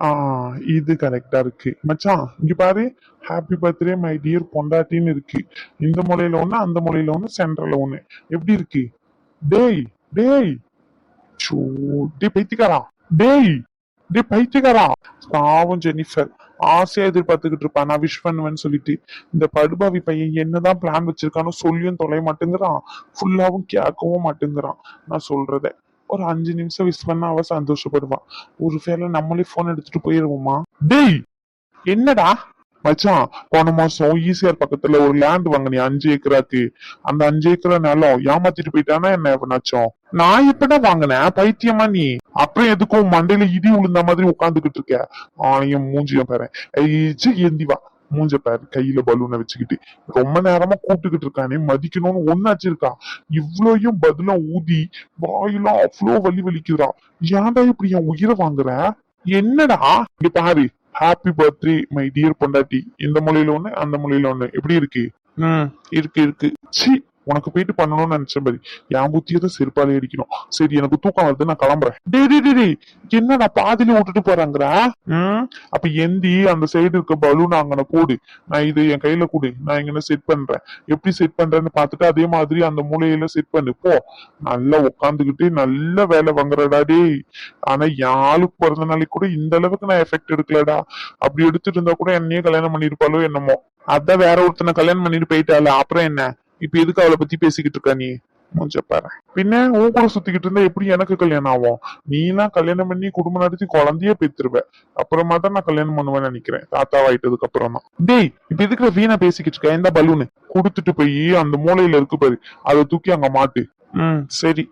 ஆ இது கரெக்டா இருக்கு. மச்சான் இங்க பாரு. ஹாப்பி பர்த்டே மை டியர் பொண்டாட்டின்னு இருக்கு. இந்த மூலையில ஒண்ணு அந்த மூலையில ஒண்ணு சென்ட்ரல்ல ஒண்ணு. எப்படி இருக்கு? டேய் டேய். சோ டே பைத்தியக்காரா. டேய் டே பைத்தியக்காரா. பாவம் ஜெனிஃபர். ஆசையா எதிர்பார்த்துக்கிட்டு இருப்பான். நான் விஷ் பண்ணுவேன்னு சொல்லிட்டு. இந்த படுபாவி பையன் என்னதான் பிளான் வச்சிருக்கானோ சொல்லியும் தொலைய மாட்டேங்கிறான். ஃபுல்லாவும் கேட்கவும் மாட்டேங்கிறான். நான் சொல்றதை. ஒரு அஞ்சு நிமிஷம் விஷ் பண்ணா அவ சந்தோஷப்படுவான் ஒரு வேளை நம்மளே போன் எடுத்துட்டு போயிருவோமா? டேய் என்னடா? மச்சான் போன மாசம் ஈசிஆர் பக்கத்துல ஒரு லேண்ட் வாங்கினி அஞ்சு ஏக்கராக்கு. அந்த அஞ்சு ஏக்கரா நிலம் ஏமாத்திட்டு போயிட்டானா என்ன எவனாச்சும் நான் எப்படா வாங்கினேன்? பைத்தியமா நீ? அப்புறம் எதுக்கும் மண்டையில இடி உளுந்த மாதிரி உட்காந்துக்கிட்டு இருக்க? ஆனையும் மூஞ்சியும் பாரு. ஐச்சு மூஞ்ச பாரு கையில பலூனை வச்சுக்கிட்டு. ரொம்ப நேரமா கூப்பிட்டுக்கிட்டு இருக்கானே மதிக்கணும்னு ஒன்னாச்சு இருக்கா? இவ்வளோயும் பதிலா ஊதி வாயெல்லாம் அவ்வளோ வலி வலிக்குதுடா. ஏன்டா இப்படி என் உயிரை வாங்குற? என்னடா? இங்க பாரு ஹாப்பி பர்த்டே மை டியர் பொண்டாட்டி. இந்த மொழியில ஒண்ணு அந்த மொழியில ஒண்ணு. எப்படி இருக்கு? ம். இருக்கு இருக்கு. சி உனக்கு போயிட்டு பண்ணணும்னு நினைச்சேன் பாரு. என் புத்தியை தான் செருப்பாலே அடிக்கணும். சரி எனக்கு தூக்கம் வருது நான் கிளம்புறேன். டே டே டே என்ன நான் பாதியில விட்டுட்டு போறாங்கற? ம்? அப்ப எந்தி அந்த சைடு இருக்க பலூன் அங்கன போடு. நான் இது என் கையில கொடு. நான் இங்கன செட் பண்றேன். எப்படி செட் பண்றேன்னு பார்த்துட்டு அதே மாதிரி அந்த மூலையில செட் பண்ணு. போ. நல்லா உட்காந்துக்கிட்டு நல்ல வேலை வாங்குறடா டேய். ஆனா என் ஆளுக்கு பிறந்த நாளைக்கு கூட இந்த அளவுக்கு நான் எஃபெக்ட் எடுக்கலடா. அப்படி எடுத்துட்டு இருந்தா கூட என்னையே கல்யாணம் பண்ணிருப்பாளோ என்னமோ. அதான் வேற ஒருத்தனை கல்யாணம் பண்ணிட்டு போயிட்டால அப்புறம் என்ன? இப்ப எதுக்கு அவளை பத்தி பேசிக்கிட்டு இருக்க நீ? மூஞ்ச பின்ன உன் கூட சுத்திக்கிட்டு இருந்தா எப்படி எனக்கு கல்யாணம் ஆகும்? நீலாம் கல்யாணம் பண்ணி குடும்பம் நடத்தி குழந்தையே பெத்துருவ அப்புறமா தான் நான் கல்யாணம் பண்ணுவேன்னு நினைக்கிறேன். தாத்தா ஆயிட்டதுக்கு அப்புறம் தான். டேய் இப்ப எதுக்குற வீணா பேசிக்கிட்டு இருக்க? இந்த பலூனு. கொடுத்துட்டு போய் அந்த மூலையில இருக்கு பாரு. அதை தூக்கி அங்க மாட்டு. ம் சரி.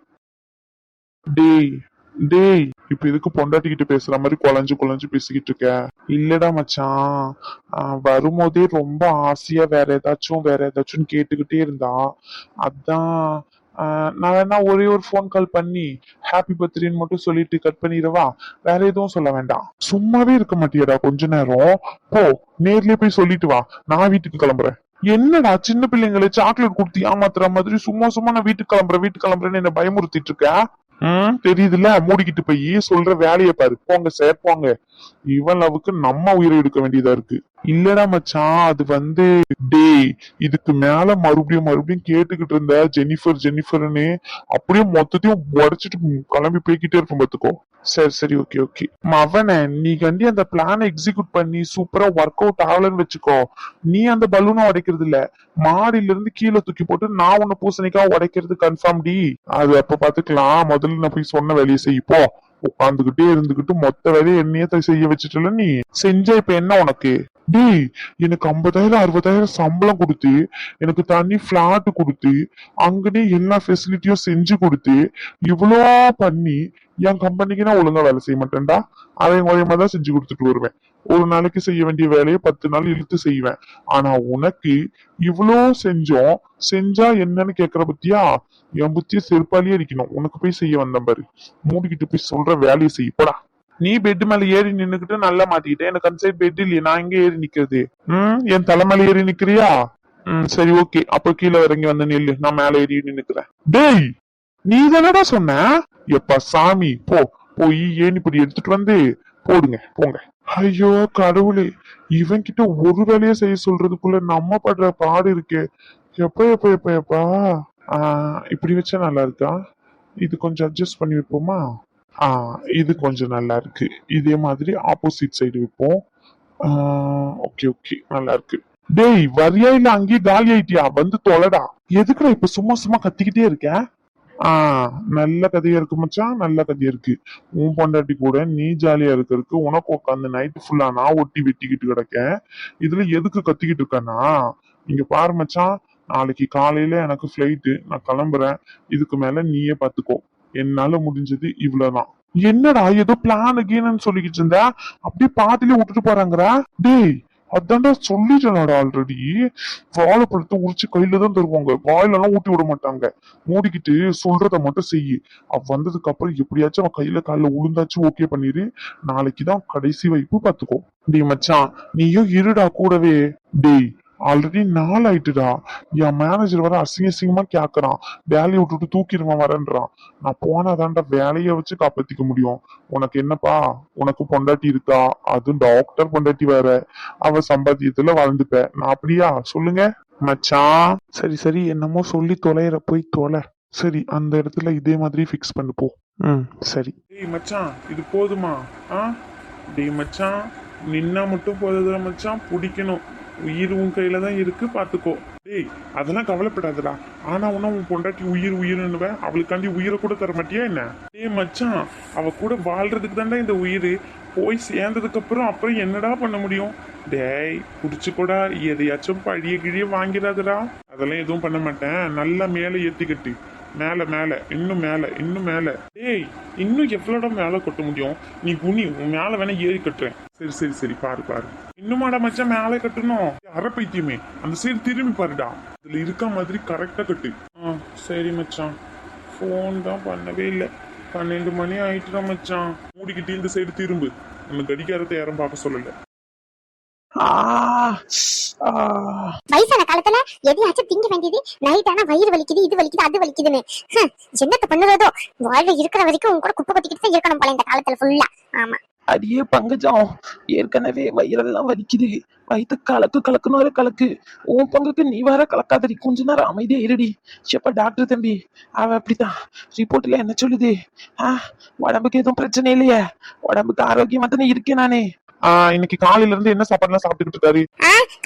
டேய் டேய். இப்ப இதுக்கு பொண்டாட்டிக்கிட்ட பேசுற மாதிரி குழஞ்சு குழஞ்சு பேசிக்கிட்டு இருக்க? இல்லடா மச்சான். ஆஹ் வரும்போதே ரொம்ப ஆசையா வேற ஏதாச்சும் வேற ஏதாச்சும் கேட்டுக்கிட்டே இருந்தா. அதான் ஆஹ் நான் வேணா ஒரே ஒரு ஃபோன் கால் பண்ணி ஹாப்பி பர்த்டேன்னு மட்டும் சொல்லிட்டு கட் பண்ணிடவா? வேற எதுவும் சொல்ல வேண்டாம். சும்மாவே இருக்க மாட்டியடா கொஞ்ச நேரம். போ நேர்லயே போய் சொல்லிட்டு வா. நான் வீட்டுக்கு கிளம்புறேன். என்னடா சின்ன பிள்ளைங்களை சாக்லேட் கொடுத்து ஏமாத்துற மாதிரி சும்மா சும்மா நான் வீட்டுக்கு கிளம்புறேன் வீட்டுக்கு கிளம்புறேன்னு என்ன பயமுறுத்திட்டு இருக்க? ம் தெரியுதுல்ல? மூடிக்கிட்டு போய் சொல்ற வேலையை பாரு. போங்க சார் போங்க. இவன் நம்ம உயிரை எடுக்க வேண்டியதா இருக்கு. இல்லடா மச்சான் அது வந்து டேய் இதுக்கு மேல மறுபடியும் மறுபடியும் கேட்டுக்கிட்டு இருந்த ஜெனிஃபர் ஜெனிஃபர்னு அப்படியே மொத்தத்தையும் உடச்சிட்டு கிளம்பி போய்கிட்டே இருக்கும் பாத்துக்கோ. சரி சரி ஓகே ஓகே மவனே நீ கண்டி அந்த பிளான் எக்ஸிக்யூட் பண்ணி சூப்பரா ஒர்க் அவுட் ஆகலன்னு வச்சுக்கோ. நீ அந்த பலூனை உடைக்கிறது இல்ல. மாடியில இருந்து கீழே தூக்கி போட்டு நான் உன்னை பூசணிக்கா உடைக்கிறது கன்ஃபார்ம் டி. அது அப்ப பாத்துக்கலாம். முதல்ல நான் போய் சொன்ன வேலையை செய் உட்காந்துக்கிட்டே இருந்துகிட்டு மொத்த வேலையை என்னையே செய்ய வச்சுட்டல நீ. செஞ்ச இப்ப என்ன உனக்கு? டேய் எனக்கு ஐம்பதாயிரம் அறுபதாயிரம் சம்பளம் கொடுத்து எனக்கு தனி பிளாட் கொடுத்து அங்கனே எல்லா ஃபெசிலிட்டியும் செஞ்சு கொடுத்து இவ்வளோ பண்ணி என் கம்பெனிக்கு நான் ஒழுங்கா வேலை செய்ய மாட்டேன்டா. அவன் மூலியமா தான் செஞ்சு கொடுத்துட்டு வருவேன். ஒரு நாளைக்கு செய்ய வேண்டிய வேலையை பத்து நாள் இழுத்து செய்வேன். ஆனா உனக்கு இவ்வளோ செஞ்சோம் செஞ்சா என்னன்னு கேக்குற பத்தியா? என் புத்திய செருப்பாலேயே அடிக்கணும். உனக்கு போய் செய்ய வந்தேன் பாரு. மூடிக்கிட்டு போய் சொல்ற வேலையை செய்யப்படா போடா. நீ பெட் மேல ஏறி நின்னுக்கிட்டு நல்லா மாட்டிக்கிட்ட. எனக்கு அந்த சைடு பெட் இல்லையே நான் எங்க ஏறி நிக்கிறது? ம் என் தலை ஏறி நிக்கிறியா? ம் சரி ஓகே அப்ப கீழே இறங்கி வந்து நில்லு. நான் மேல ஏறி நின்னுக்கிறேன். டேய் நீ தானடா சொன்ன? எப்பா சாமி போ. போய் இப்படி எடுத்துட்டு வந்து போடுங்க போங்க. ஐயோ கடவுளே. இவன் கிட்ட ஒரு வேலையை செய்ய சொல்றதுக்குள்ள நம்ம படுற பாடு இருக்கே. எப்ப எப்ப எப்ப எப்பா? இப்படி வச்சா நல்லா இருக்கா? இது கொஞ்சம் அட்ஜஸ்ட் பண்ணி வைப்போமா? இது கொஞ்சம் நல்லா இருக்கு. இதே மாதிரி ஆப்போசிட் சைடு வைப்போம். ஓகே ஓகே நல்லா இருக்கு. டேய் வரியா இல்ல அங்கேயே காலி ஆயிட்டியா? வந்து தொலைடா. எதுக்குடா இப்ப சும்மா சும்மா கத்திக்கிட்டே இருக்க? ஆஹ் நல்ல கதையா இருக்கு மச்சான் நல்ல கதையா இருக்கு. உன் பொண்டாட்டி கூட நீ ஜாலியா இருக்கிறதுக்கு உனக்கு உட்காந்து நைட்டு ஃபுல்லா நான் ஒட்டி வெட்டிக்கிட்டு கிடக்கேன் இதுல எதுக்கு கத்திக்கிட்டு இருக்கேன்னா இங்க பாரு மச்சான் நாளைக்கு காலையில எனக்கு ஃபிளைட்டு நான் கிளம்புறேன். இதுக்கு மேல நீயே பாத்துக்கோ. என்னால முடிஞ்சது இவ்வளவுதான். என்னடா ஏதோ பிளான் கீனன்னு சொல்லிக்கிட்டு இருந்தா? அப்படியே பாதிலே விட்டுட்டு போறாங்கடா. டேய் அதான்டா சொல்லிட்டேனடா ஆல்ரெடி வாழைப்பழத்தை உரிச்சு கையில தான் தருவாங்க. வாயிலெல்லாம் ஊட்டி விட மாட்டாங்க. மூடிக்கிட்டு சொல்றத மட்டும் செய்யு. அவ வந்ததுக்கு அப்புறம் எப்படியாச்சும் அவன் கையில காலில் உளுந்தாச்சும் ஓகே பண்ணிரு. நாளைக்கு தான் கடைசி வைப்பு பாத்துக்கோ. டேய் மச்சான் நீயும் இருடா கூடவே. டேய் ஆல்ரெடி நாள் ஆயிட்டுடா. என் மேனேஜர் வர அசிங்க அசிங்கமா கேக்குறான். வேலையை விட்டுட்டு தூக்கிடுவான் வரேன்றான். நான் போனாதான்டா வேலையை வச்சு காப்பாத்திக்க முடியும். உனக்கு என்னப்பா? உனக்கு பொண்டாட்டி இருக்கா? அதுவும் டாக்டர் பொண்டாட்டி வேற. அவ சம்பாத்தியத்துல வளர்ந்துப்ப நான் அப்படியா? சொல்லுங்க. மச்சான். சரி சரி. என்னமோ சொல்லி தொலைற போய் தொலை. சரி அந்த இடத்துல இதே மாதிரி ஃபிக்ஸ் பண்ணு போ. ம் சரி. டேய் மச்சான் இது போதுமா? ஆ? டேய் மச்சான் நின்னா மட்டும் போதுதுல மச்சான். பிடிக்கணும். உயிர் உன் கையில தான் இருக்கு பாத்துக்கோ டேய் அதெல்லாம் கவலைப்படாதடா. ஆனா உன்னா உன் பொண்டாட்டி உயிர் உயிர்னுவ அவளுக்காண்டி உயிரை கூட தர மாட்டியா என்ன? டேய் மச்சான் அவ கூட வாழ்றதுக்கு தான்டா இந்த உயிர். போய் சேர்ந்ததுக்கு அப்புறம் அப்புறம் என்னடா பண்ண முடியும்? டேய் புடிச்சுக்கூடா. எதையாச்சும் பழிய கிழிய வாங்கிடாதடா. அதெல்லாம் எதுவும் பண்ண மாட்டேன். நல்லா மேலே ஏத்திக்கிட்டு. மேல மேல இன்னும் மேல இன்னும் மேல. டேய் இன்னும் எவ்வளோட மேல கொட்ட முடியும்? நீ குனி உன் மேல வேணா ஏறி கட்டுறேன். சரி சரி சரி பாரு பாரு. இன்னுமாடா மச்சான் மேலே கட்டணும்? அரை பைத்தியமே. அந்த சைடு திரும்பி பாருடா. இதுல இருக்க மாதிரி கரெக்டா கட்டு. ஆ சரி மச்சான். ஃபோன் தான் பண்ணவே இல்லை. பன்னெண்டு மணி ஆயிட்டுடா மச்சான். மூடிக்கிட்டு இந்த சைடு திரும்பு. நம்ம கடிகாரத்தை யாரும் பார்க்க சொல்லல. வயசான காலத்துல எதையாச்சும் திங்க வேண்டியது நைட் ஆனா வயிறு வலிக்குது இது வலிக்குது அது வலிக்குதுன்னு. என்னத்த பண்ணுறதோ? வாழ்வு இருக்கிற வரைக்கும் உங்க கூட குப்பை கொட்டிக்கிட்டு தான் இருக்கணும் போல இந்த காலத்துல ஃபுல்லா ஆமா. அடியே பங்கஜம் ஏற்கனவே வயிறெல்லாம் வலிக்குது. வயிற்று கலக்கு கலக்குன்னு ஒரு கலக்கு. உன் பங்குக்கு நீ வர கலக்காதடி. கொஞ்ச நேரம் அமைதியா இருடி. எப்ப டாக்டர் தம்பி அவ அப்படித்தான். ரிப்போர்ட்ல என்ன சொல்லுது? ஆ உடம்புக்கு எதுவும் பிரச்சனை இல்லையே. உடம்புக்கு ஆரோக்கியமா தானே இருக்கேன் நானே. இன்னைக்கு காலையில இருந்து என்ன சாப்பாடுலாம் சாப்பிட்டுக்கிட்டு இருக்காரு?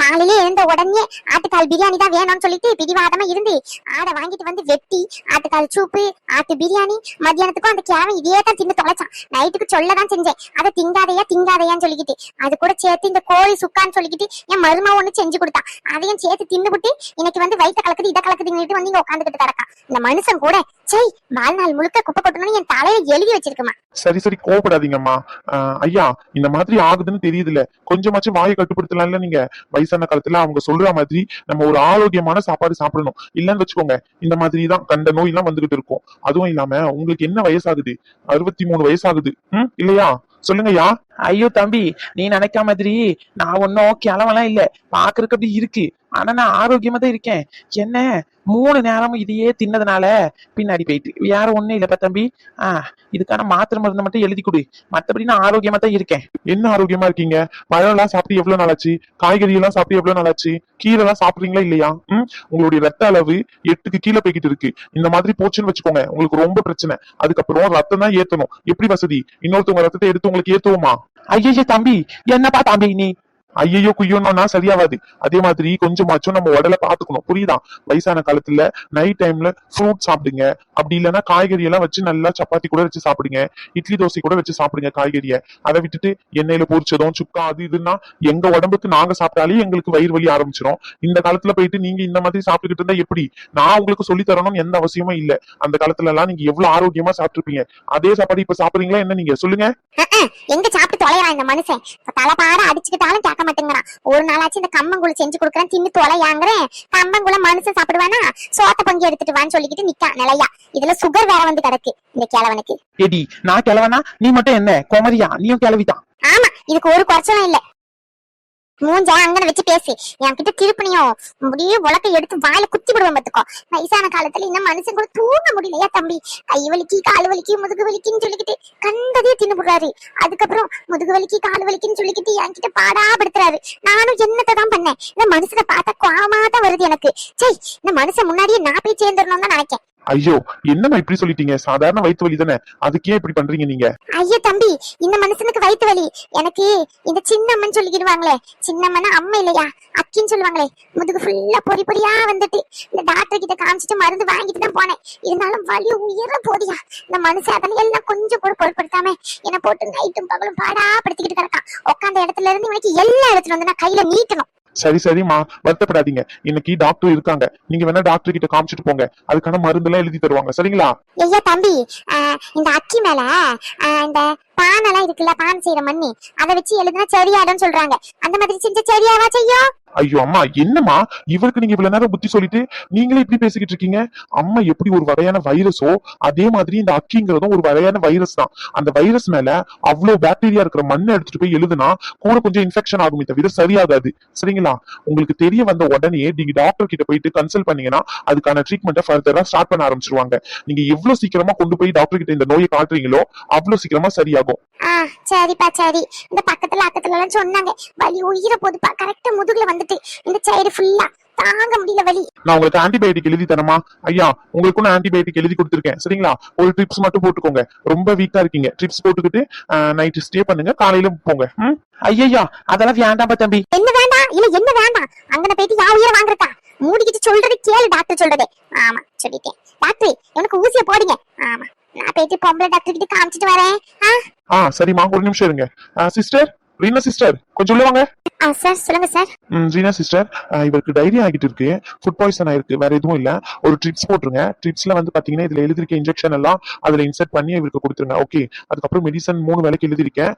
காலையில எழுந்த உடனே ஆட்டுக்கால் பிரியாணி தான் வேணும்னு சொல்லிட்டு பிடிவாதமா இருந்து ஆடை வாங்கிட்டு வந்து வெட்டி ஆட்டுக்கால் சூப்பு ஆட்டு பிரியாணி மத்தியானத்துக்கும் அந்த கேவன் இதே தான் தின்னு தொலைச்சான். நைட்டுக்கு சொல்ல தான் செஞ்சேன். அதை திங்காதையா திங்காதையான்னு சொல்லிக்கிட்டு அது கூட சேர்த்து இந்த கோழி சுக்கான்னு சொல்லிக்கிட்டு என் மருமா ஒண்ணு செஞ்சு கொடுத்தான். அதையும் சேர்த்து தின்னுபிட்டு இன்னைக்கு வந்து வயிற்ற கலக்குது இதை கலக்குதுன்னு வந்து இங்க உட்காந்துக்கிட்டு கிடக்கான். இந்த மனுஷன் கூட சை வாழ்நாள் முழுக்க குப்பை கொட்டணும்னு என் தலையில எழுதி வச்சிருக்குமா. சரி சரி கோவப்படாதீங்கம்மா. ஆஹ் ஐயா இந்த மாதிரி ஆகுதுன்னு தெரியுதுல கொஞ்சமாச்சும் வாயை கட்டுப்படுத்தலாம்ல நீங்க. வயசான காலத்துல அவங்க சொல்ற மாதிரி நம்ம ஒரு ஆரோக்கியமான சாப்பாடு சாப்பிடணும். இல்லன்னு வச்சுக்கோங்க இந்த மாதிரி தான் கண்ட நோய் எல்லாம் வந்துகிட்டு இருக்கும். அதுவும் இல்லாம உங்களுக்கு என்ன வயசாகுது? அறுபத்தி மூணு வயசாகுது. ம் இல்லையா? சொல்லுங்கய்யா. ஐயோ தம்பி நீ நினைக்க மாதிரி நான் ஒன்னும் கிளவெல்லாம் இல்ல. பாக்குறதுக்கு அப்படி இருக்கு. ஆனா நான் ஆரோக்கியமா தான் இருக்கேன். என்ன? மூணு நேரமும் இதையே தின்னதுனால பின்னாடி போயிட்டு. வேற ஒண்ணும் இல்லப்பா தம்பி. ஆஹ் இதுக்கான மாத்திரை மருந்து மட்டும் எழுதி கொடு. மத்தபடி நான் ஆரோக்கியமா தான் இருக்கேன். என்ன ஆரோக்கியமா இருக்கீங்க? பழம் எல்லாம் சாப்பிட்டு எவ்வளவு நாளாச்சு? காய்கறி எல்லாம் சாப்பிட்டு எவ்வளவு நாளாச்சு? கீரை எல்லாம் சாப்பிடுறீங்களா இல்லையா? உம் உங்களுடைய ரத்த அளவு எட்டுக்கு கீழே போய்கிட்டு இருக்கு. இந்த மாதிரி போச்சுன்னு வச்சுக்கோங்க. உங்களுக்கு ரொம்ப பிரச்சனை. அதுக்கப்புறம் ரத்தம் தான் ஏத்தணும். எப்படி வசதி? இன்னொருத்தவங்க ரத்தத்தை எடுத்து உங்களுக்கு ஏத்துவோமா? ஐயோ தம்பி என்னப்பா தம்பி நீ ஐயோ குய்யோன்னா சரியாவாது அதே மாதிரி கொஞ்சமாச்சும் நம்ம உடலை பாத்துக்கணும் புரியுதா? வயசான காலத்துல நைட் டைம்ல ஃப்ரூட் சாப்பிடுங்க. அப்படி இல்லைன்னா காய்கறி எல்லாம் வச்சு நல்லா சப்பாத்தி கூட வச்சு சாப்பிடுங்க. இட்லி தோசை கூட வச்சு சாப்பிடுங்க காய்கறியை. அதை விட்டுட்டு எண்ணெயில பொரிச்சதும் சுக்கா அது இதுன்னா எங்க உடம்புக்கு நாங்க சாப்பிட்டாலே எங்களுக்கு வயிறு வலி ஆரம்பிச்சிடும் இந்த காலத்துல போயிட்டு நீங்க இந்த மாதிரி சாப்பிட்டுக்கிட்டு இருந்தா எப்படி? நான் உங்களுக்கு சொல்லி தரணும்னு எந்த அவசியமும் இல்ல. அந்த காலத்துல எல்லாம் நீங்க எவ்வளவு ஆரோக்கியமா சாப்பிட்டுருப்பீங்க. அதே சாப்பாடு இப்ப சாப்பிடுறீங்களா என்ன நீங்க? சொல்லுங்க. எங்க சாப்பிட்டு தொலைறான் இந்த மனுஷன். தலைப்பாட அடிச்சுக்கிட்டாலும் கேட்க மாட்டேங்கிறான். ஒரு நாளாச்சும் இந்த கம்மங்கூழ் செஞ்சு கொடுக்குறேன் தின்னு தொலையாங்கிறேன். கம்மங்கூழ மனுஷன் சாப்பிடுவானா? சோத்த பங்கு எடுத்துட்டு வான்னு சொல்லிக்கிட்டு நிக்கான் நிலையா. இதுல சுகர் வேற வந்து கிடக்கு. இந்த கிழவனுக்கு. எடி நான் கிளவனா நீ மட்டும் என்ன? குமரியா நீயும் கிளவிதான் ஆமா இதுக்கு ஒரு குறைச்சலும் இல்ல. மூஞ்ச அங்கன வச்சு பேசி. என்கிட்ட திருப்பணியும் முடியும் உலக்க எடுத்து வாயில குத்தி விடுவேன் பாத்துக்கோ வயசான காலத்துல இந்த மனுஷன் கூட தூங்க முடியலையா தம்பி? கை வலிக்கு கால் வலிக்கு முதுகு வலிக்குன்னு சொல்லிக்கிட்டு கண்டதே தின்னு போடுறாரு. அதுக்கப்புறம் முதுகு வலிக்கு கால் வலிக்குன்னு சொல்லிக்கிட்டு என்கிட்ட பாடாபடுத்துறாரு நானும் என்னத்தை தான் பண்ணேன்? இந்த மனுஷனை பார்த்தா கோவமா தான் வருது எனக்கு. சே இந்த மனுஷன் முன்னாடியே நான் போய் சேர்ந்துடணும் தான் நினைக்கேன். ஐயோ என்னம்மா இப்படி சொல்லிட்டீங்க? சாதாரண வயிற்று வலி தானே? அதுக்கே இப்படி பண்றீங்க நீங்க? ஐயோ தம்பி இந்த மனுஷனுக்கு வயித்து வலி. எனக்கு இந்த சின்னம்மன் சொல்லிக்கிடுவாங்களே. சின்னம்மனா அம்மா இல்லையா? அக்கின்னு சொல்லுவாங்களே. முதுகு ஃபுல்லா பொறி பொறியா வந்துட்டு. இந்த டாக்டர் கிட்ட காமிச்சிட்டு மருந்து வாங்கிட்டு தான் போனேன். இருந்தாலும் வலி உயர போதியா? இந்த மனுஷன் அதனை எல்லாம் கொஞ்சம் கூட பொருட்படுத்தாம என்ன போட்டு நைட்டும் பகலும் பாடா படுத்திக்கிட்டு கிடக்கான். உட்காந்த இடத்துல இருந்து இவனுக்கு எல்லா இடத்துல வந்து நான் கையில நீட்டணும். சரி சரிம்மா வருத்தப்படாதீங்க. இன்னைக்கு டாக்டர் இருக்காங்க. நீங்க வேணா டாக்டர் கிட்ட காமிச்சிட்டு போங்க. அதுக்கான மருந்து எல்லாம் எழுதி தருவாங்க. சரிங்களா? ஐயா தம்பி ஆஹ் இந்த அக்கி மேல இந்த பானெல்லாம் இருக்குல்ல பான் செய்யற மண்ணி. அதை வச்சு எழுதுனா சரியாடும் சொல்றாங்க. அந்த மாதிரி செஞ்சா சரியாவா செய்யும் ஐயோ அம்மா என்னம்மா? இவருக்கு நீங்க இவ்வளவு நேரம் புத்தி சொல்லிட்டு நீங்களே இப்படி பேசிக்கிட்டு இருக்கீங்க? அம்மா எப்படி ஒரு வகையான வைரஸோ அதே மாதிரி இந்த அக்கிங்கிறதும் ஒரு வகையான வைரஸ் தான். அந்த வைரஸ் மேல அவ்வளவு பாக்டீரியா இருக்கிற மண்ணை எடுத்துட்டு போய் எழுதுனா கூட கொஞ்சம் இன்ஃபெக்ஷன் ஆகுமே தவிர சரியாகாது. சரிங்களா? உங்களுக்கு தெரிய வந்த உடனே நீங்க டாக்டர் கிட்ட போயிட்டு கன்சல்ட் பண்ணீங்கன்னா அதுக்கான ட்ரீட்மெண்ட்டை ஃபர்தரா ஸ்டார்ட் பண்ண ஆரம்பிச்சிருவாங்க. நீங்க எவ்வளவு சீக்கிரமா கொண்டு போய் டாக்டர் கிட்ட இந்த நோயை காட்டுறீங்களோ அவ்வளவு சீக்கிரமா சரியாகும். ஆ சரிப்பா சரி. இந்த பக்கத்துல அக்கத்துல எல்லாம் சொன்னாங்க. வலி உயிரை போதுப்பா. கரெக்டா முதுகுல வந்துட்டு இந்த சைடு ஃபுல்லா தாங்க முடியல வலி. நான் உங்களுக்கு ஆன்டிபயோட்டிக் எழுதி தரமா ஐயா உங்களுக்கு நான் ஆன்டிபயோட்டிக் எழுதி கொடுத்துருக்கேன். சரிங்களா? ஒரு ட்ரிப்ஸ் மட்டும் போட்டுக்கோங்க. ரொம்ப வீக்கா இருக்கீங்க. ட்ரிப்ஸ் போட்டுக்கிட்டு நைட் ஸ்டே பண்ணுங்க. காலையில போங்க? ஐயா அதெல்லாம் வேண்டாம்பா தம்பி. என்ன வேண்டாம்? இல்ல என்ன வேண்டாம்? அங்கன போயிட்டு யா உயிரை வாங்குறதா மூடிக்கிட்டு சொல்றது கேளு டாக்டர் சொல்றது. ஆமா சொல்லிட்டேன். டாக்டர் எனக்கு ஊசிய போடுங்க. ஆமா. நான் போயிட்டு பொம்பளை டாக்டர் கிட்ட காமிச்சிட்டு வரேன்? ஆ? ஆ சரிம்மா ஒரு நிமிஷம் இருங்க. சிஸ்டர் ரீனா சிஸ்டர் கொஞ்சம் உள்ள வாங்க. சார் சொல்லுங்க சார். ரீனா சிஸ்டர் இவருக்கு டைரி ஆகிட்டு இருக்கு. ஃபுட் பாய்சன் ஆயிருக்கு. வேற எதுவும் இல்ல. ஒரு ட்ரிப்ஸ் போட்டுருங்க. ட்ரிப்ஸ்ல வந்து பாத்தீங்கன்னா இதுல எழுதிருக்க இன்ஜெக்ஷன் எல்லாம் அதுல இன்சர்ட் பண்ணி இவருக்கு கொடுத்துருங்க. ஓகே அதுக்கப்புறம் மெடிசன் மூணு வேலைக்கு எழுதிருக்கேன்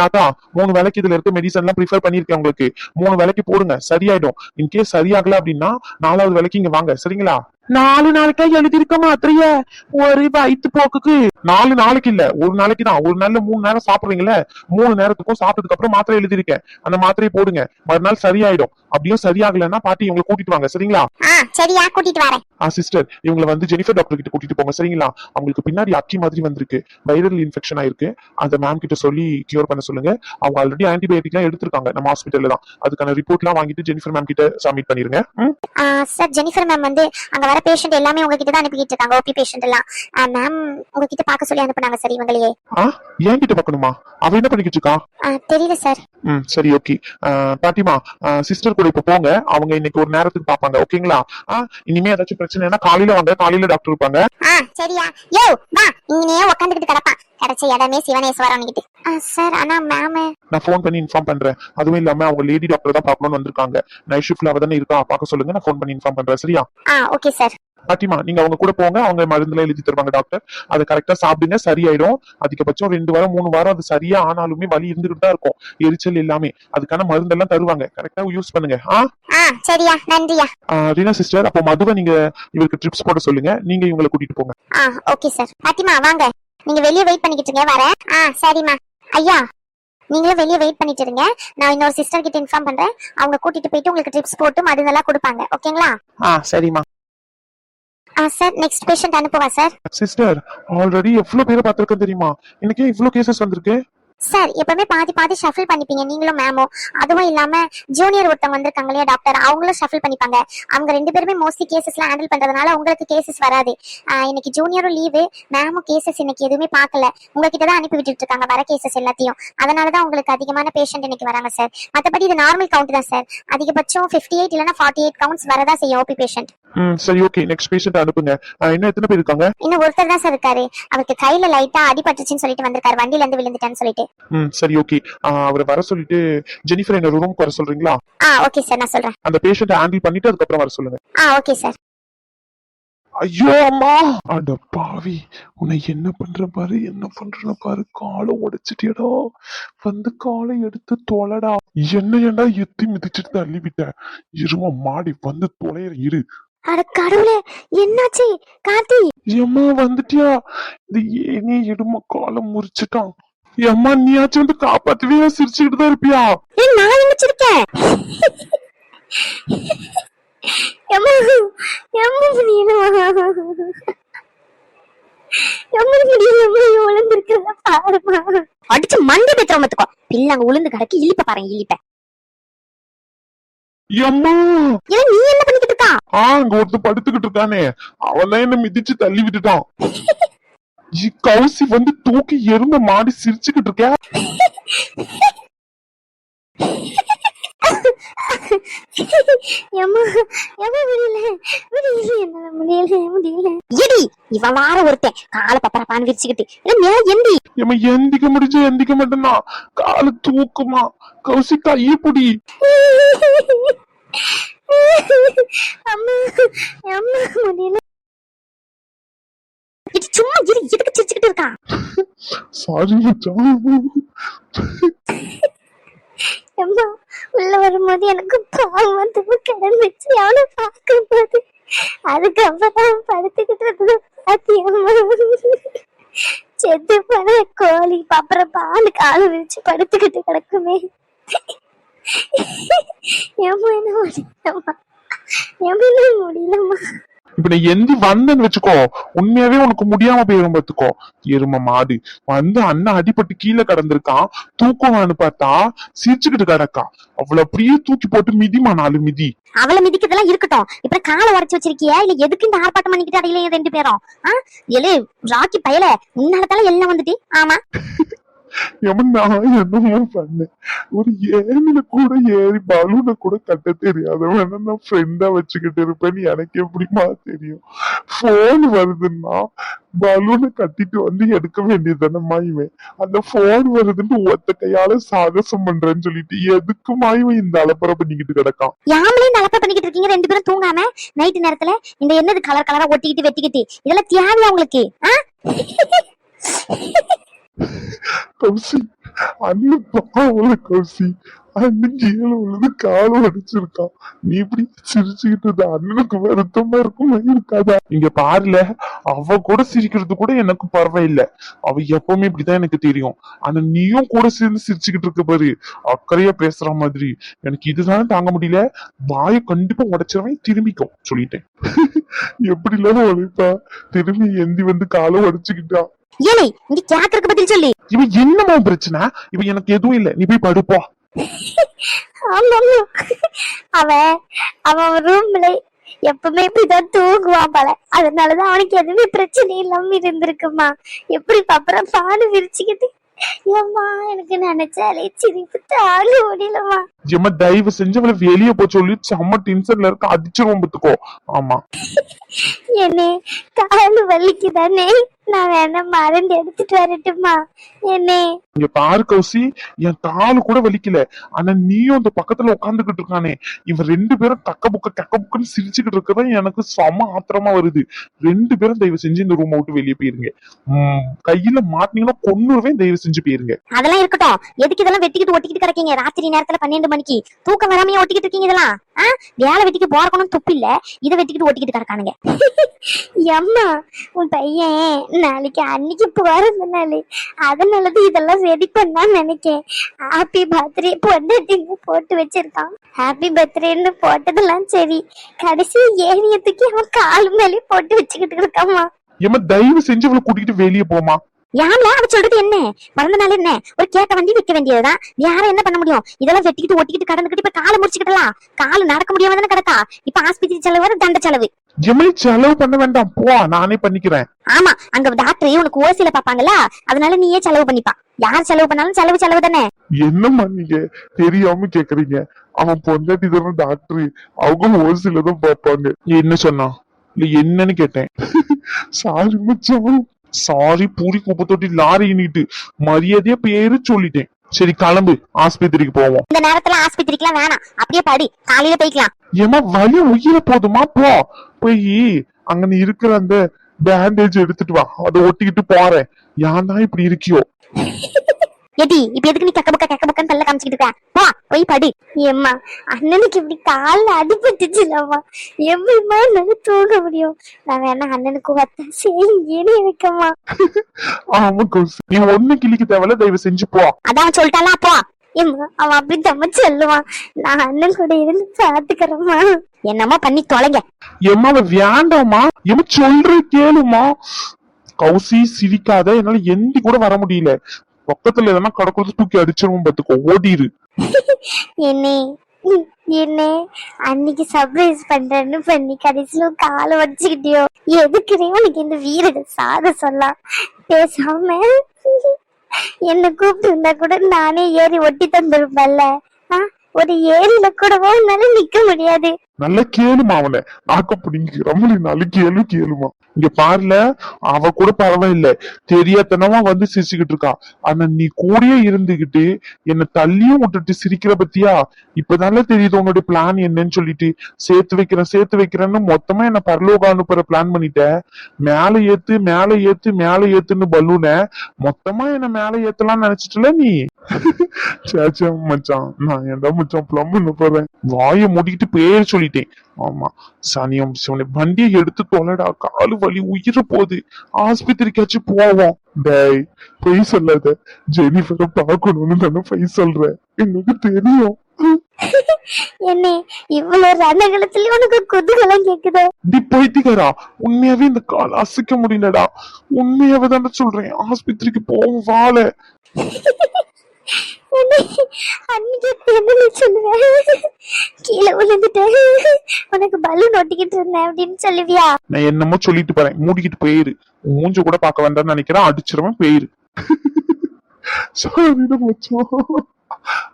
தாத்தா மூணு வேலைக்கு இதுல இருக்க மெடிசன் எல்லாம் ப்ரிஃபர் பண்ணிருக்கேன் உங்களுக்கு. மூணு வேலைக்கு போடுங்க. சரியாயிடும். இன்கேஸ் சரியாகல அப்படின்னா நாலாவது வேலைக்கு இங்க வாங்க. சரிங்களா? நாலு நாளைக்கா எழுதிருக்க மாத்திரைய. ஒரு வயிற்று போக்குக்கு. நாலு நாளைக்கு இல்ல. ஒரு நாளைக்கு தான். ஒரு நாள்ல மூணு நேரம் சாப்பிடுறீங்களே மூணு நேரத்துக்கும் சாப்பிட்டதுக்கு அப்புறம் மாத்திரை எழுதியிருக்கேன். அந்த மாத்திரையை போடுங்க. மறுநாள் சரியாயிடும். அப்படியும் சரியாகலைன்னா பாட்டி இவங்களை கூட்டிட்டு வாங்க சரிங்களா? சரியா கூட்டிட்டு வரேன். ஆ சிஸ்டர் இவங்களை வந்து ஜெனிஃபர் டாக்டர் கிட்ட கூட்டிட்டு போங்க சரிங்களா? அவங்களுக்கு பின்னாடி அக்கி மாதிரி வந்திருக்கு. வைரல் இன்ஃபெக்ஷன் ஆயிருக்கு. அந்த மேம் கிட்ட சொல்லி கியூர் பண்ண சொல்லுங்க. அவங்க ஆல்ரெடி ஆன்டிபயோட்டிக் எல்லாம் எடுத்திருக்காங்க நம்ம ஹாஸ்பிட்டல்ல தான். அதுக்கான ரிப்போர்ட் எல்லாம் வாங்கிட்டு ஜெனிஃபர் மேம் கிட்ட சப்மிட் பண்ணிருங்க. சார் ஜெனிஃபர் மேம் வந்து அங்க வர பேஷண்ட் எல்லாமே உங்ககிட்ட தான் அனுப்பிக்கிட்டு இருக்காங்க ஓபி பேஷண்ட் எல்லாம். மேம் உங்ககிட்ட பார்க்க சொல்லி அனுப்புனாங்க சார் இவங்களையே. ஆ? ஏன் கிட்ட பார்க்கணுமா? அவ என்ன பண்ணிக்கிட்டு இருக்கா? தெரியல சார் ம் சரி ஓகே பாட்டிமா சிஸ்டர் கூட இப்ப போங்க. அவங்க இன்னைக்கு ஒரு நேரத்துக்கு பாப்பாங்க ஓகேங்களா? இனிமே ஏதாச்சும் பிரச்சனைனா காலையில வாங்க. காலையில டாக்டர் இருப்பாங்க. ஆ சரியா. யோ வா. இங்கனே உட்காந்துக்கிட்டு கிடப்பான். கிடைச்ச இடமே சிவனேஸ்வரன்கிட்ட சார் ஆனா மேம் நான் ஃபோன் பண்ணி இன்ஃபார்ம் பண்றேன். அதுவும் இல்லாம அவங்க லேடி டாக்டர் தான் பார்க்கணும்னு வந்திருக்காங்க. நைட் ஷிஃப்ட்ல அவ தானே இருக்கா? பார்க்க சொல்லுங்க. நான் ஃபோன் பண்ணி இன்ஃபார்ம் பண்றேன். சரியா? ஆ ஓகே சார் பாட்டிமா நீங்க அவங்க கூட போங்க அவங்க மருந்துல எழுதி தருவாங்க டாக்டர் அதை கரெக்டா சாப்பிடுங்க சரியாயிடும். அதிகபட்சம் ரெண்டு வாரம் மூணு வாரம் அது சரியா ஆனாலுமே வலி இருந்துகிட்டு தான் இருக்கும். எரிச்சல் எல்லாமே அதுக்கான மருந்தெல்லாம் தருவாங்க. கரெக்டா யூஸ் பண்ணுங்க. ஆ? ஆ சரியா. நன்றியா. ரீனா சிஸ்டர் அப்போ மதுவை நீங்க இவருக்கு ட்ரிப்ஸ் போட சொல்லுங்க. நீங்க இவங்களை கூட்டிட்டு போங்க. ஆ ஓகே சார் பாத்திமா வாங்க. நீங்க வெளியே வெயிட் பண்ணிக்கிட்டு இருங்க வரேன். ஆ சரிம்மா. ஐயா நீங்களும் வெளியே வெயிட் பண்ணிட்டு இருங்க. நான் இன்னொரு சிஸ்டர் கிட்ட இன்ஃபார்ம் பண்றேன். அவங்க கூட்டிட்டு போயிட்டு உங்களுக்கு ட்ரிப்ஸ் போட்டு மருந்தெல்லாம் கொடுப்பாங்க. ஓகேங்களா ஆ சரிம்மா. ஆ சார் நெக்ஸ்ட் பேஷண்ட் அனுப்புவா சார் சிஸ்டர் ஆல்ரெடி எவ்வளவு பேரை பார்த்திருக்கேன் தெரியுமா? இன்னைக்கு இவ்வளவு கேசஸ் வந்திருக்கு. சார் எப்பவுமே பாதி பாதி ஷஃபில் பண்ணிப்பீங்க. நீங்களும் மேமும் அதுவும் இல்லாம ஜூனியர் ஒருத்தவங்க வந்திருக்காங்க இல்லையா டாக்டர் அவங்களும் ஷஃபில் பண்ணிப்பாங்க. அவங்க ரெண்டு பேருமே மோஸ்ட்லி கேசஸ்லாம் ஹேண்டில் பண்றதுனால உங்களுக்கு கேசஸ் வராது. இன்னைக்கு ஜூனியரும் லீவு மேமும் கேசஸ் இன்னைக்கு எதுவுமே பார்க்கல. உங்ககிட்ட தான் அனுப்பி விட்டுட்டு இருக்காங்க வர கேசஸ் எல்லாத்தையும். அதனால தான் உங்களுக்கு அதிகமான பேஷண்ட் இன்னைக்கு வராங்க சார் மற்றபடி இது நார்மல் கவுண்ட் தான் சார் அதிகபட்சம் ஃபிஃப்டி எயிட் இல்லைன்னா ஃபார்ட்டி எயிட் கவுண்ட்ஸ் வரதா செய்யும் ஓபி பேஷண்ட் சரி ஓகே நெக்ஸ்ட் பேஷண்ட் அனுப்புங்க. இன்னும் எத்தனை பேர் இருக்காங்க? இன்னும் ஒருத்தர் தான் சார் இருக்காரு. அவருக்கு கையில லைட்டா அடிபட்டுச்சுன்னு சொல்லிட்டு வந்திருக்காரு. வண்டியில இருந்து விழுந்துட்டான்னு சொல்லிட்டு. ம் சரி ஓகே அவரை வர சொல்லிட்டு ஜெனிஃபர் என்ன ரூமுக்கு வர சொல்றீங்களா? ஆ ஓகே சார் நான் சொல்றேன். அந்த பேஷண்ட் ஹேண்டில் பண்ணிட்டு அதுக்கப்புறம் வர சொல்லுங்க. ஆ ஓகே சார் ஐயோ அம்மா! அட பாவி உன்னை என்ன பண்ற பாரு என்ன பண்ற பாரு காலை உடைச்சிட்டியடா. வந்து காலை எடுத்து தொலைடா. என்ன ஏன்டா எத்தி மிதிச்சிட்டு தள்ளி விட்ட? இருமா மாடி வந்து தொலைற இரு. அட கடவுளே என்னாச்சு? கார்த்தி! ஏம்மா வந்துட்டியா? இது ஏனே எடுமா காலை முறிச்சிட்டான். ஏம்மா நீயாச்சும் வந்து காப்பாத்தவே சிரிச்சுக்கிட்டு தான் இருப்பியா நான் எம்மா எம்மா எம்மா எம்மா பாருமா அடிச்சு மண்டை பெத்திரம் பார்த்துக்கோ. பிள்ளை அங்க உளுந்து கிடக்கு இழிப்ப பாருங்க இழிப்ப. ஏம்மா ஏன் நீ என்ன பண்ணிக்கிட்டு இருக்கா? ஆ அங்க படுத்துக்கிட்டு இருக்கானே. அவன் தான் என்ன மிதிச்சு தள்ளி விட்டுட்டான். கௌசி வந்து தூக்கி எறும்ப மாடி சிரிச்சுக்கிட்டு இருக்க. இவன் வார ஒருத்தன். காலை பப்பரப்பான்னு விரிச்சுக்கிட்டு. எந்தி. ஏம்மா எந்திக்க முடிஞ்சு எந்திக்க மாட்டேன்னா. காலு தூக்குமா. கௌசி கைய புடி. அம்மா அம்மா முடியல. சும்மா இரு எதுக்கு சிரிச்சுக்கிட்டு இருக்கான் சாரி. அம்மா உள்ள வரும்போது எனக்கு பாவம் வந்து கிடந்துச்சு. அவனை பார்க்கும்போது அதுக்கப்புறம் படுத்துக்கிட்டு இருந்தது. பாத்தியம்மா செத்து போன கோழி அப்புறம் பால் கால விரிச்சு படுத்துக்கிட்டு கிடக்குமே. ஏம்மா என்ன முடியலம்மா? ஏம்மா என்ன முடியலம்மா. இப்ப நீ எந்தி வந்தேன்னு வச்சுக்கோ உண்மையாவே உனக்கு முடியாம போயிடும் பாத்துக்கோ எரும மாடு. வந்து அண்ணன் அடிபட்டு கீழே கடந்திருக்கான். தூக்குவான்னு பார்த்தா சிரிச்சுக்கிட்டு கிடக்கா அவளை அப்படியே தூக்கி போட்டு மிதிமா நாலு மிதி. அவளை மிதிக்கிறதெல்லாம் இருக்கட்டும். இப்ப காலை உடச்சு வச்சிருக்கியா? இல்ல எதுக்கு இந்த ஆர்ப்பாட்டம் பண்ணிக்கிட்டு அடையில ரெண்டு பேரும்? ஆஹ் எழு ராக்கி பயல உன்னாலதால எல்லாம் வந்துட்டு? ஆமா. நான் என்னமோ பண்ணேன் ஒரு ஏனில கூட ஏறி பலூனை கூட கட்ட தெரியாதவன் நான் ஃப்ரெண்டா வச்சுக்கிட்டு இருப்பேன்னு எனக்கு எப்படிமா தெரியும்? போன் வருதுன்னா பலூனை கட்டிட்டு வந்து எடுக்க வேண்டியதுதானம்மா இவன். அந்த போன் வருதுன்னு ஒத்த கையால சாகசம் பண்றேன்னு சொல்லிட்டு எதுக்குமா இவன் இந்த அலப்பறை பண்ணிக்கிட்டு கிடக்கான்? யாமலே இந்த பண்ணிக்கிட்டு இருக்கீங்க ரெண்டு பேரும் தூங்காம? நைட்டு நேரத்துல இந்த என்னது கலர் கலரா ஒட்டிக்கிட்டு வெட்டிக்கிட்டு? இதெல்லாம் தேவையா உங்களுக்கு? ஆ? கௌசி அண்ணன் பாவல கௌசி அண்ணன் கீழே உள்ளது கால உடைச்சிருக்கான் நீ இப்படி சிரிச்சுக்கிட்டு இருந்த அண்ணனுக்கு வருத்தமா இருக்குமா? இருக்காதா? இங்க பாருல அவ கூட சிரிக்கிறது கூட எனக்கு பரவாயில்ல. அவ எப்பவுமே இப்படிதான் எனக்கு தெரியும். ஆனா நீயும் கூட சேர்ந்து சிரிச்சுக்கிட்டு இருக்க பாரு. அக்கறையா பேசுற மாதிரி. எனக்கு இதுதான் தாங்க முடியல. வாயை கண்டிப்பா உடைச்சிருவேன் திரும்பிக்கும் சொல்லிட்டேன். எப்படி இல்லாம உழைப்பா? திரும்பி எந்தி வந்து காலை உடைச்சுக்கிட்டா. ஏலே இங்க கேக்குறதுக்கு பதில் சொல்லு. இவன் என்னமோ பிரச்சனை? இவன் எனக்கு எதுவும் இல்ல. நீ போய் படுப்போ. ஆமா அவன் அவன் ரூம்ல எப்பவுமே இப்படிதான் தூங்குவான் போல. அதனாலதான் அவனுக்கு எதுவுமே பிரச்சனை இல்லாம இருந்திருக்குமா எப்படி அப்புறம் பாடு விரிச்சுக்கிட்டு ஏம்மா எனக்கு நினைச்சாலே சிரிப்பு தாங்க முடியலம்மா ஜெம்ம தயவு செஞ்சு அவளை வெளியே போய் சொல்லி செம்ம டென்ஷன்ல இருக்க அடிச்சிருவோம் பத்துக்கோ. ஆமா. என்னே காலு வலிக்குதானே? நான் வேணா மருந்து எடுத்துட்டு வரட்டுமா? என்னே? இங்க பாரு கௌசி என் காலு கூட வலிக்கல. ஆனா நீயும் அந்த பக்கத்துல உட்காந்துக்கிட்டு இருக்கானே. இவன் ரெண்டு பேரும் கக்க புக்க கக்க புக்கன்னு சிரிச்சுக்கிட்டு இருக்கதான் எனக்கு செம ஆத்திரமா வருது. ரெண்டு பேரும் தயவு செஞ்சு இந்த ரூம் விட்டு வெளியே போயிருங்க. உம், கையில மாட்டினீங்கன்னா கொன்னுருவேன் தயவு செஞ்சு போயிருங்க. அதெல்லாம் இருக்கட்டும். எதுக்கு இதெல்லாம் வெட்டிக்கிட்டு ஒட்டிக்கிட்டு கிடக்கீங்க? ராத்திரி நேரத்துல பன்னெண்டு மணிக்கு. தூக்கம் வராமையே ஒட்டிக்கிட்டு இருக்கீங்க இதெல்லாம்? ஆ? வேலை வெட்டிக்கு போறக்கணும் துப்பு இல்ல. இதை வெட்டிக்கிட்டு ஒட்டிக்கிட்டு கிடக்கானுங்க. எம்மா உன் பையன் நாளைக்கு அன்னைக்கு பிறந்த நாள். அதனாலதான் இதெல்லாம் ரெடி பண்ணான்னு நினைக்கேன். ஹாப்பி பர்த்டே பொண்டாட்டின்னு போட்டு வச்சிருக்கான். ஹாப்பி பர்த்டேன்னு போட்டதெல்லாம் சரி. கடைசி ஏனியத்துக்கு அவன் கால் மேலே போட்டு வச்சுக்கிட்டு இருக்காமா ஏமா தயவு செஞ்சு அவளை கூட்டிகிட்டு வெளியே போமா யாம்ல அவ சொல்றது என்ன? பிறந்த நாள் என்ன? ஒரு கேட்ட வண்டி விற்க வேண்டியதுதான். வேற என்ன பண்ண முடியும்? இதெல்லாம் வெட்டிக்கிட்டு ஒட்டிக்கிட்டு கடந்துக்கிட்டு இப்ப காலை முடிச்சுக்கிட்டலாம். காலு நடக்க முடியாம தானே கிடக்கா? இப்ப ஆஸ்பத்திரி செலவு வர தண்ட செலவு. எம்மை செலவு பண்ண வேண்டாம். போ நானே பண்ணிக்கிறேன். ஆமா அங்க டாக்டர் உனக்கு ஓசியில பாப்பாங்கல்ல அதனால நீயே செலவு பண்ணிப்பா. யார் செலவு பண்ணாலும் செலவு செலவு தானே? என்னம்மா நீங்க? தெரியாம கேக்குறீங்க. அவன் பொண்டாட்டி தானே டாக்டர். அவங்க ஓசில தான் பார்ப்பாங்க என்ன சொன்னா இல்ல என்னன்னு கேட்டேன். சாரி மச்சான். சாரி பூரி குப்பை தொட்டி லாரி எண்ணிட்டு மரியாதையா பேரு சொல்லிட்டேன். சரி கிளம்பு. ஆஸ்பத்திரிக்கு போவோம். இந்த நேரத்துல ஆஸ்பத்திரிக்குலாம் வேணாம். அப்படியே படி. காலையில போய்க்கலாம். ஏமா வலி உயிர போதுமா? போ. போய் அங்க நீ இருக்கிற அந்த பேண்டேஜ் எடுத்துட்டு வா. அதை ஒட்டிக்கிட்டு போறேன். ஏன் தான் இப்படி இருக்கியோ? எடி இப்ப எதுக்கு நீ கக்க பக்க கக்க பக்கன்னு தள்ள காமிச்சிட்டு இருக்க? போ போய் படி. ஏம்மா அண்ணனுக்கு இப்படி கால்ல அடிபட்டுச்சுலம்மா எப்படிமா என்னால தூங்க முடியும்? நான் வேணா அண்ணனுக்கு ஒத்த செய்யன்னு இருக்கம்மா ஆமா கௌசி நீ ஒண்ணு கிளிக்க தேவையில்ல தயவு செஞ்சு போ. அதான் சொல்லிட்டாலா அப்போ ஏம்மா அவன் அப்படி தம்ம சொல்லுவான் நான் அண்ணன் கூட இருந்து பாத்துக்கிறேம்மா. என்னமோ பண்ணி தொலைங்க. எம்மா அவ வேண்டாமா எம்மா சொல்ற கேளுமா கௌசி சிரிக்காத. என்னால எந்தி கூட வர முடியல. பக்கத்துல எதனா கடக்குறது தூக்கி அடிச்சிருவோம் பாத்துக்கோ ஓடிரு. என்னே என்னே அன்னைக்கு சர்ப்ரைஸ் பண்றேன்னு பண்ணி கடைசியில காலை வச்சுக்கிட்டியோ எதுக்குறே உனக்கு இந்த வீரட சாத சொல்லலாம் பேசாம என்ன கூப்பிட்டு இருந்தா கூட நானே ஏறி ஒட்டி தந்துருப்பேன்ல. ஒரு ஏரியில கூடவோ உன்னால நிக்க முடியாது. நல்லா கேளுமா அவனை. நாக்க பிடிங்க ரமலி நாலு கேளு கேளுமா. இங்க பாருல அவ கூட பரவாயில்ல. தெரியாதனமா வந்து சிரிச்சுக்கிட்டு இருக்கா. ஆனா நீ கூடயே இருந்துகிட்டு என்ன தள்ளியும் விட்டுட்டு சிரிக்கிற பத்தியா? இப்பதானே தெரியுது உன்னோட பிளான் என்னன்னு சொல்லிட்டு. சேர்த்து வைக்கிறேன் சேர்த்து வைக்கிறேன்னு மொத்தமா என்ன பரலோகம் அனுப்புற பிளான் பண்ணிட்ட. மேல ஏத்து மேல ஏத்து மேல ஏத்துன்னு பலூன மொத்தமா என்ன மேல ஏத்தலாம்னு நினைச்சிட்டுல நீ? சேச்சா மச்சான் நான் ஏன்டா மச்சான் பிளம் பண்ண போறேன்? வாயை மூடிக்கிட்டு பேர் சொல்லிட்டேன். ஆமா சனியம் சிவனை வண்டியை எடுத்து தொலைடா. காலு வலி உயிர போகுது. ஆஸ்பத்திரிக்காச்சும் போவோம். டேய் பொய் சொல்லாத. ஜெனிஃபரை பார்க்கணும்னு தானே பொய் சொல்றேன். எனக்கு தெரியும். என்ன இவ்வளவு ரணகலத்துல உனக்கு குதூகலம் கேக்குதோ. டி பைத்தியக்காரா உண்மையாவே இந்த கால் அசைக்க முடியலடா. உண்மையாவே தானே சொல்றேன். ஆஸ்பத்திரிக்கு போவோம் வாழ. அன்னைக்கு கீழே விழுந்துட்டேன். உனக்கு பலூன் ஒட்டிக்கிட்டு இருந்தேன் அப்படின்னு சொல்லுவியா? நான் என்னமோ சொல்லிட்டு போறேன். மூடிக்கிட்டு போயிரு. மூஞ்ச கூட பார்க்க வேண்டாம்னு நினைக்கிறேன். அடிச்சிருவேன் போயிரு. சாரிடா மச்சான்.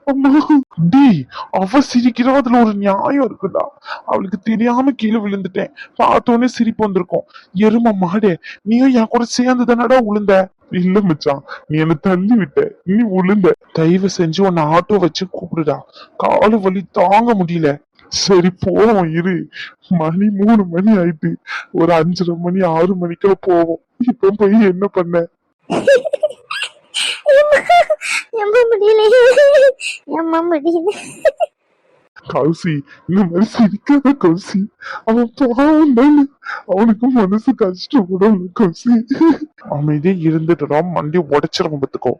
அம்மா. டேய் அவ சிரிக்கிறா. அதுல ஒரு நியாயம் இருக்குடா. அவளுக்கு தெரியாம கீழே விழுந்துட்டேன். பார்த்தோன்னே சிரிப்பு வந்திருக்கும். எரும மாடே நீயும் என் கூட சேர்ந்து தானடா விழுந்த இல்ல மச்சான் நீ என்ன தள்ளி விட்ட. நீ உளுந்த தயவு செஞ்சு உன்னை ஆட்டோ வச்சு கூப்பிடுடா. காலு வலி தாங்க முடியல. சரி போவோம் இரு. மணி மூணு மணி ஆயிட்டு. ஒரு அஞ்சரை மணி ஆறு மணிக்குள்ள போவோம். இப்ப போய் என்ன பண்ண? முடியல முடியல. கௌசி இந்த மாதிரி சிரிக்காத கௌசி. அவன் பாவம் தானே அவனுக்கு மனசு கஷ்டப்படும் கௌசி. அமைதியா இருந்துட்டு மண்டி உடைச்சிரும் பத்துக்கோ